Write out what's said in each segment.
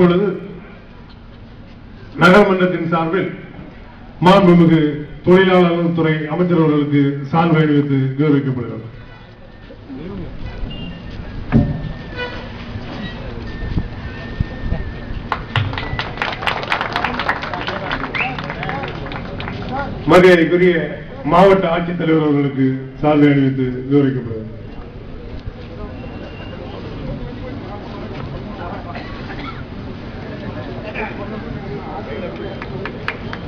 இப்பொழுது நகரமன்றத்தின் சார்பில் மாண்புமிகு தொழிலாளர் துறை அமைச்சர் அவர்களுக்கு சால்வை அணிவித்து கௌரவிக்கப்படுகிறது. மரியாதைக்குரிய மாவட்ட ஆட்சித்தலைவர் அவர்களுக்கு சார்பை அணிவித்து கௌரவிக்கப்படுகிறது.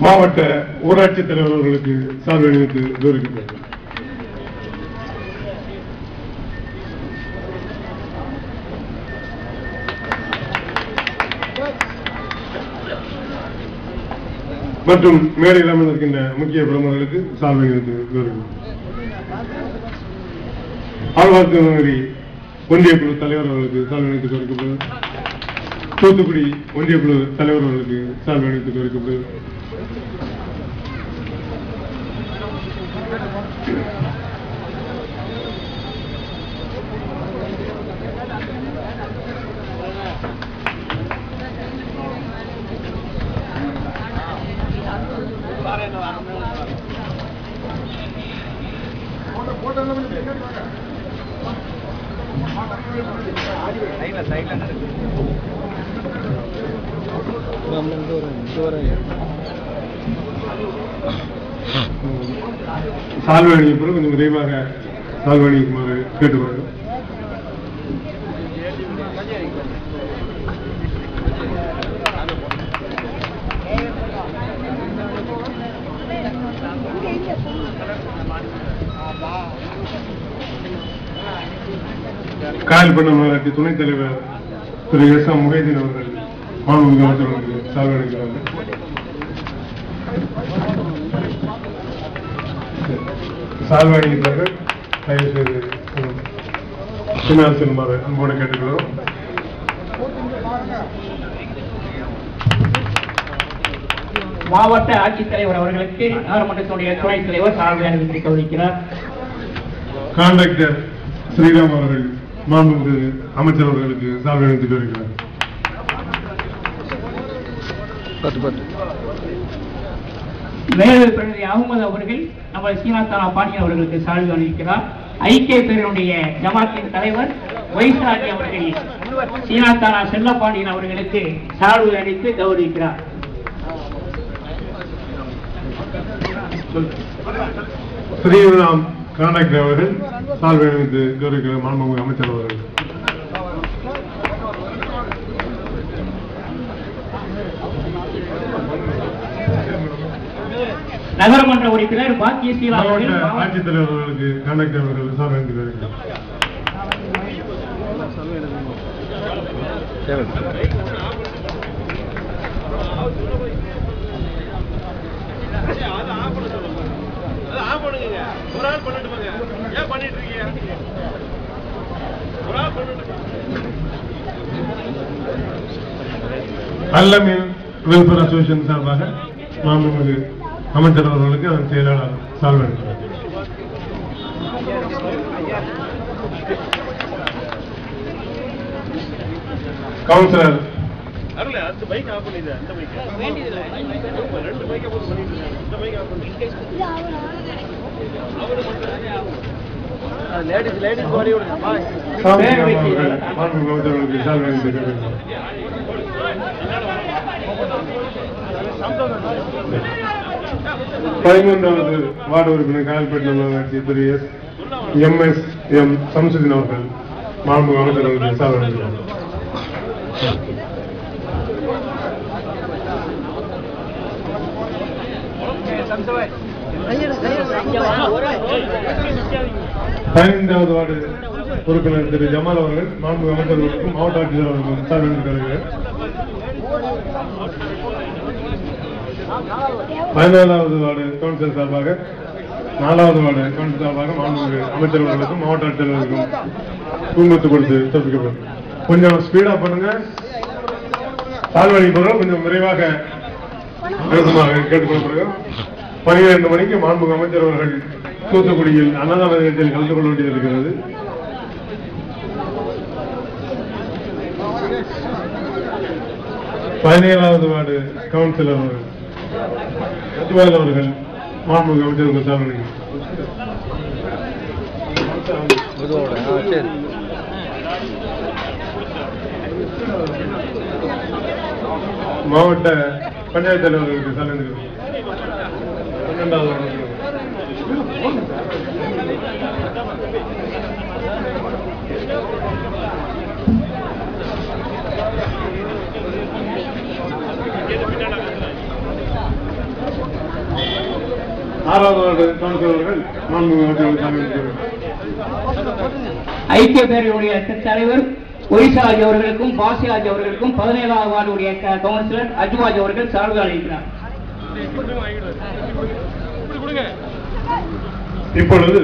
மாவட்ட ஊராட்சி தலைவர் அவர்களுக்கு சால்வை அணிவித்து கௌரவிக்கப்படுகிறது மற்றும் மேடையில் அமர்ந்திருக்கின்ற முக்கிய பிரமுகர்களுக்கு சால்வை அணிவித்து கௌரவிக்கப்படுகிறது ஆழ்வார்த்து ஒன்றிய குழு தலைவர் அவர்களுக்கு சால்வை அணிவித்து கௌரவிக்கப்படுகிறது தூத்துக்குடி ஒன்றிய குழு தலைவர் அவர்களுக்கு சார்பு அணிவித்து கௌரவிக்கப்படுகிறது சால்வை அணியும் கொஞ்சம் விரைவாக சால்வை அணிக்குமாறு கேட்டுக்கொள்கிறேன் காயல் பண்ண மாநாட்டு துணைத் தலைவர் திரு எஸ் எம் முகைதீன் அவர்கள். மாண்புமிகு அமைச்சர்களுக்கு சால்வை அளிக்கிறார்கள் சால்வை அணிக்கிறார்கள் தயவு செய்து பின்னால் செல்லுமாறு அன்போடு கேட்டுக்கிறோம் மாவட்ட ஆட்சித்தலைவர் அவர்களுக்கு நகரமன்றத்தினுடைய துணைத் தலைவர் சார்பில் அணிவித்து கௌரவிக்கிறார் கான்ட்ராக்டர் ஸ்ரீராம் அவர்கள் மாண்புமிகு அமைச்சர் அவர்களுக்கு சார்பில் அணிவித்து வருகிறார் மேலவை பிரதிநிதி அகமது அவர்கள் நம்ம சீனாத்தானா பாண்டியன் அவர்களுக்கு சால்வை அணிவிக்கிறார் ஐக்கிய பேரனுடைய ஜமாத்தின் தலைவர் வைஸ்ராஜி அவர்கள் சீனாத்தானா செல்லப்பாண்டியன் அவர்களுக்கு சால்வை அளித்து கௌரவிக்கிறார். ஸ்ரீராம் கான்ட்ராக்டர் அவர்கள் சால்வை அணிவித்து கௌரவிக்கிற மாண்புமிகு அமைச்சர் அவர்கள். நகரமன்ற உறுப்பினர் அவர்கள் ஆட்சித்தலைவர் அவர்களுக்கு கான்ட்ராக்டர் அவர்கள் பண்ணிட்டு இருக்கீங்க பண்ணிட்டு அல்லமின் வெல்ஃபேர் அசோசியேஷன் சார்பாக மாண்புமிகு அமைச்சர் அவர்களுக்கு அதன் செயலாளர் சால்வை கவுன்சிலர். அருள லேடிஸ் லேடிஸ் விடுங்க அவர்கள் பதிமூன்றாவது வார்டு உறுப்பினர் காயல்பேட்டை நகராட்சி திரு S. M. S. M. Samsudeen அவர்கள் மாண்பு அமைச்சர் அவர்கள் சாதனை பதினைந்தாவது வார்டு உறுப்பினர் திரு ஜமால் அவர்கள் மாண்பு அமைச்சர்களுக்கும் மாவட்ட ஆட்சியர் அவர்களுக்கும் சாதனை அளிக்கிறார்கள் பதினாலாவது வார்டு கவுன்சிலர் சார்பாக நாலாவது வார்டு கவுன்சிலர் சார்பாக மாண்புமிகு அமைச்சர்களுக்கும் மாவட்ட ஆட்சியர்களுக்கும் பூங்கொத்து கொடுத்து தப்பிக்கப்படும். கொஞ்சம் ஸ்பீடா பண்ணுங்க. சால்வழி பொருள் கொஞ்சம் விரைவாக கேட்டுக்கொள்ளப்படுகிறோம். பனிரெண்டு மணிக்கு மாண்புமிகு அமைச்சர் அவர்கள் தூத்துக்குடியில் அன்னதான நிகழ்ச்சியில் கலந்து கொள்ள வேண்டியது இருக்கிறது பதினேழாவது வார்டு கவுன்சிலர் அவர்கள். அஜ்வால் அவர்கள் மாண்புமிகு அமைச்சர் சாமி மாவட்ட பஞ்சாயத்து தலைவர்களுக்கு சாலை பன்னெண்டாவது வார்டு. ஆறாவது ஐக்கிய பேரவையுடைய தலைவர் ஒய்சாஜ் அவர்களுக்கும் பாசியாஜ் அவர்களுக்கும் பதினேழாவது வார்டுடைய கவுன்சிலர் அஜ்வாஜ் அவர்கள் சார்பு அளிக்கிறார். இப்பொழுது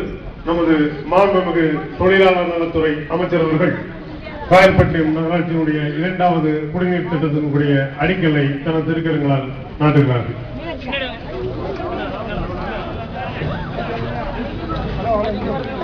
நமது மாண்புமிகு தொழிலாளர் நலத்துறை அமைச்சர் அவர்கள் காயல்பட்டி நகராட்சியினுடைய இரண்டாவது குடிநீர் திட்டத்தினுடைய அடிக்கலை தனது திருக்கரங்களால் நாட்டுகிறார்கள். Thank you.